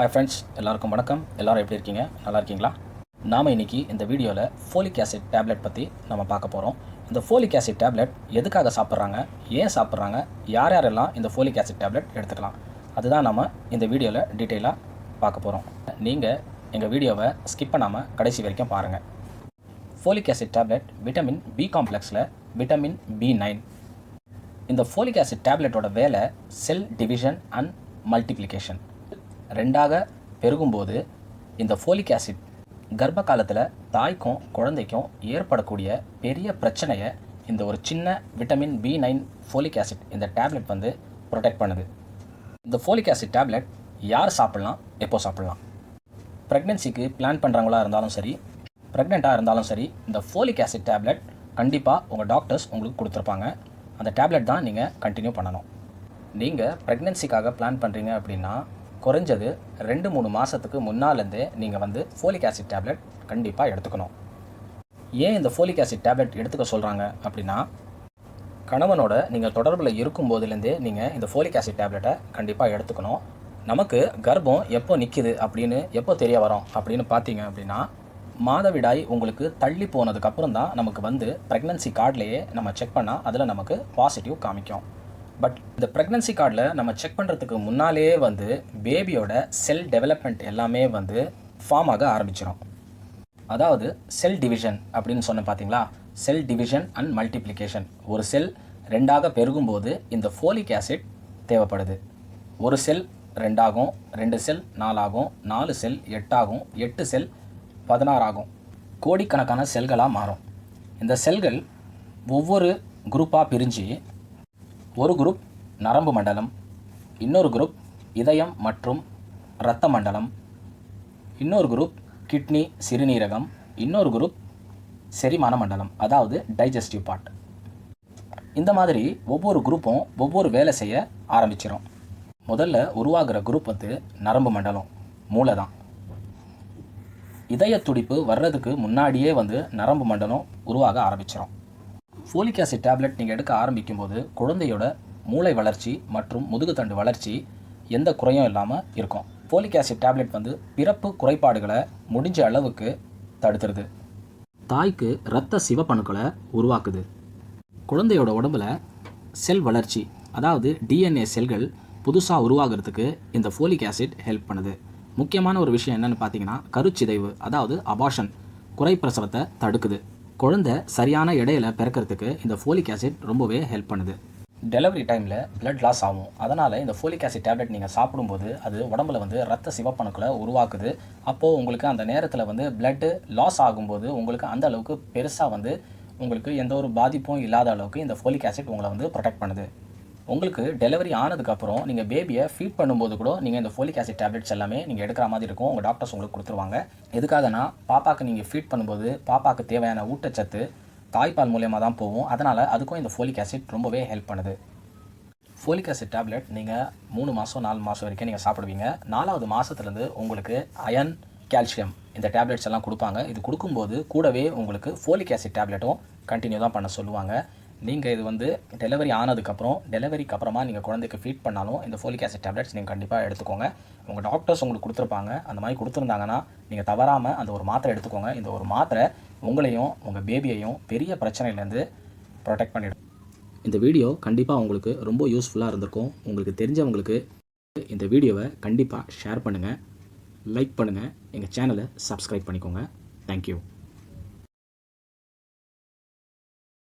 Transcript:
Hi friends எல்லாருக்கும் வணக்கம். எல்லாரும் எப்படி இருக்கீங்க? நல்லா இருக்கீங்களா? நாம் இன்னைக்கு இந்த வீடியோவில் ஃபோலிக் ஆசிட் டேப்லெட் பற்றி நம்ம பார்க்க போகிறோம் இந்த ஃபோலிக் ஆசிட் டேப்லெட் எதுக்காக சாப்பிட்றாங்க? ஏன் சாப்பிட்றாங்க? யார் யாரெல்லாம் இந்த ஃபோலிக் ஆசிட் டேப்லெட் எடுத்துக்கலாம்? அதுதான் நம்ம இந்த வீடியோவில் டீட்டெயிலாக பார்க்க போகிறோம் நீங்கள் எங்கள் வீடியோவை ஸ்கிப் பண்ணாமல் கடைசி வரைக்கும் பாருங்கள் folic acid tablet vitamin B காம்ப்ளெக்ஸில் vitamin B nine இந்த ஃபோலிக் ஆசிட் டேப்லெட்டோட வேலை செல் டிவிஷன் அண்ட் மல்டிப்ளிகேஷன் ரெண்டாக பெருகும்போது இந்த ஃபோலிக் ஆசிட் கர்ப்ப காலத்தில் தாய்க்கும் குழந்தைக்கும் ஏற்படக்கூடிய பெரிய பிரச்சனையை இந்த ஒரு சின்ன vitamin B nine folic acid இந்த டேப்லெட் வந்து ப்ரொடெக்ட் பண்ணுது. இந்த ஃபோலிக் ஆசிட் டேப்லெட் யார் சாப்பிட்லாம்? எப்போ சாப்பிட்லாம்? ப்ரெக்னென்சிக்கு பிளான் பண்ணுறவங்களா இருந்தாலும் சரி ப்ரெக்னெண்ட்டாக இருந்தாலும் சரி இந்த ஃபோலிக் ஆசிட் டேப்லெட் கண்டிப்பாக உங்கள் டாக்டர்ஸ் உங்களுக்கு கொடுத்துருப்பாங்க. அந்த டேப்லெட் தான் நீங்கள் கண்டினியூ பண்ணணும். நீங்கள் ப்ரெக்னென்சிக்காக பிளான் பண்ணுறீங்க அப்படின்னா குறைஞ்சது ரெண்டு மூணு மாதத்துக்கு முன்னாலேருந்தே நீங்கள் வந்து ஃபோலிக் ஆசிட் டேப்லெட் கண்டிப்பாக எடுத்துக்கணும். ஏன் இந்த ஃபோலிக் ஆசிட் டேப்லெட் எடுத்துக்க சொல்கிறாங்க அப்படின்னா கணவனோட நீங்கள் தொடர்பில் இருக்கும் போதுலேருந்தே நீங்கள் இந்த ஃபோலிக் ஆசிட் டேப்லெட்டை கண்டிப்பாக எடுத்துக்கணும். நமக்கு கர்ப்பம் எப்போ நிற்கிது அப்படின்னு எப்போ தெரிய வரும் அப்படின்னு பார்த்தீங்க அப்படின்னா மாதவிடாய் உங்களுக்கு தள்ளி போனதுக்கப்புறம் தான் நமக்கு வந்து ப்ரெக்னன்சி கார்ட்லேயே நம்ம செக் பண்ணால் அதில் நமக்கு பாசிட்டிவ் காமிக்கும். பட் இந்த ப்ரெக்னன்சி கார்டில் நம்ம செக் பண்ணுறதுக்கு முன்னாலேயே வந்து பேபியோட செல் டெவலப்மெண்ட் எல்லாமே வந்து ஃபார்ம் ஆக ஆரம்பிச்சிடும் அதாவது செல் டிவிஷன் அப்படின்னு சொன்ன பார்த்தீங்களா செல் டிவிஷன் அண்ட் மல்டிப்ளிகேஷன் ஒரு செல் ரெண்டாக பெருகும்போது இந்த ஃபோலிக் ஆசிட் தேவைப்படுது. ஒரு செல் ரெண்டாகும் ரெண்டு செல் நாலாகும் நாலு செல் எட்டாகும் எட்டு செல் பதினாறாகும். கோடிக்கணக்கான செல்களாக மாறும். இந்த செல்கள் ஒவ்வொரு குரூப்பாக பிரிஞ்சு ஒரு குரூப் நரம்பு மண்டலம் இன்னொரு குரூப் இதயம் மற்றும் இரத்த மண்டலம் இன்னொரு குரூப் கிட்னி சிறுநீரகம் இன்னொரு குரூப் செரிமான மண்டலம் அதாவது டைஜஸ்டிவ் பார்ட் இந்த மாதிரி ஒவ்வொரு குரூப்பும் ஒவ்வொரு வேலை செய்ய ஆரம்பிச்சிடும் முதல்ல உருவாகிற குரூப் வந்து நரம்பு மண்டலம் மூளை தான். இதய துடிப்பு வர்றதுக்கு முன்னாடியே வந்து நரம்பு மண்டலம் உருவாக ஆரம்பிச்சிடும் ஃபோலிக் ஆசிட் டேப்லெட் நீங்கள் எடுக்க ஆரம்பிக்கும் போது குழந்தையோட மூளை வளர்ச்சி மற்றும் முதுகுத்தண்டு வளர்ச்சி எந்த குறையும் இல்லாமல் இருக்கும். ஃபோலிக் ஆசிட் டேப்லெட் வந்து பிறப்பு குறைபாடுகளை முடிஞ்ச அளவுக்கு தடுத்துருது. தாய்க்கு இரத்த சிவப்பணுக்களை உருவாக்குது. குழந்தையோட உடம்புல செல் வளர்ச்சி அதாவது டிஎன்ஏ செல்கள் புதுசாக உருவாகிறதுக்கு இந்த ஃபோலிக் ஆசிட் ஹெல்ப் பண்ணுது. முக்கியமான ஒரு விஷயம் என்னென்னு பார்த்தீங்கன்னா கருச்சிதைவு அதாவது அபாஷன் குறைப்பிரசவத்தை தடுக்குது. குழந்தை சரியான இடையில பிறக்கிறதுக்கு இந்த ஃபோலிக் ஆசிட் ரொம்பவே ஹெல்ப் பண்ணுது. டெலிவரி டைமில் பிளட் லாஸ் ஆகும். அதனால் இந்த ஃபோலிக் ஆசிட் டேப்லெட் நீங்கள் சாப்பிடும்போது அது உடம்புல வந்து ரத்த சிவப்பணுக்களை உருவாக்குது. அப்போது உங்களுக்கு அந்த நேரத்தில் வந்து பிளட்டு லாஸ் ஆகும்போது உங்களுக்கு அந்த அளவுக்கு பெருசாக வந்து உங்களுக்கு எந்த ஒரு பாதிப்பும் இல்லாத அளவுக்கு இந்த ஃபோலிக் ஆசிட் உங்களை வந்து ப்ரொடெக்ட் பண்ணுது. உங்களுக்கு டெலிவரி ஆனதுக்கப்புறம் நீங்கள் பேபியை ஃபீட் பண்ணும்போது கூட நீங்கள் இந்த ஃபோலிக் ஆசிட் டேப்லெட்ஸ் எல்லாமே நீங்கள் எடுக்கிற மாதிரி இருக்கும். உங்கள் டாக்டர்ஸ் உங்களுக்கு கொடுத்துருவாங்க. எதுக்காகனா பாப்பாக்கு நீங்கள் ஃபீட் பண்ணும்போது பாப்பாக்கு தேவையான ஊட்டச்சத்து தாய்ப்பால் மூலியமாக தான் போகும். அதனால் அதுக்கும் இந்த ஃபோலிக் ஆசிட் ரொம்பவே ஹெல்ப் பண்ணுது. ஃபோலிக் ஆசிட் டேப்லெட் நீங்கள் மூணு மாதம் நாலு மாதம் வரைக்கும் நீங்கள் சாப்பிடுவீங்க. நாலாவது மாதத்துலேருந்து உங்களுக்கு அயன் கால்சியம் இந்த டேப்லெட்ஸ் எல்லாம் கொடுப்பாங்க. இது கொடுக்கும்போது கூடவே உங்களுக்கு ஃபோலிக் ஆசிட் டேப்லெட்டும் கண்டினியூ தான் பண்ண சொல்லுவாங்க. நீங்கள் இது வந்து டெலிவரி ஆனதுக்கப்புறம் டெலிவரிக்கு அப்புறமா நீங்கள் குழந்தைக்கு ஃபீட் பண்ணாலும் இந்த ஃபோலிக் ஆசிட் டேப்லெட்ஸ் நீங்கள் கண்டிப்பாக எடுத்துக்கோங்க. உங்கள் டாக்டர்ஸ் உங்களுக்கு கொடுத்துருப்பாங்க. அந்த மாதிரி கொடுத்துருந்தாங்கன்னா நீங்கள் தவறாமல் அந்த ஒரு மாத்திரை எடுத்துக்கோங்க. இந்த ஒரு மாத்திரை உங்களையும் உங்கள் பேபியையும் பெரிய பிரச்சனையிலேருந்து ப்ரொடெக்ட் பண்ணிடும். இந்த வீடியோ கண்டிப்பாக உங்களுக்கு ரொம்ப யூஸ்ஃபுல்லாக இருந்திருக்கும். உங்களுக்கு தெரிஞ்சவங்களுக்கு இந்த வீடியோவை கண்டிப்பாக ஷேர் பண்ணுங்கள் லைக் பண்ணுங்கள் எங்கள் சேனலை சப்ஸ்கிரைப் பண்ணிக்கோங்க. தேங்க்யூ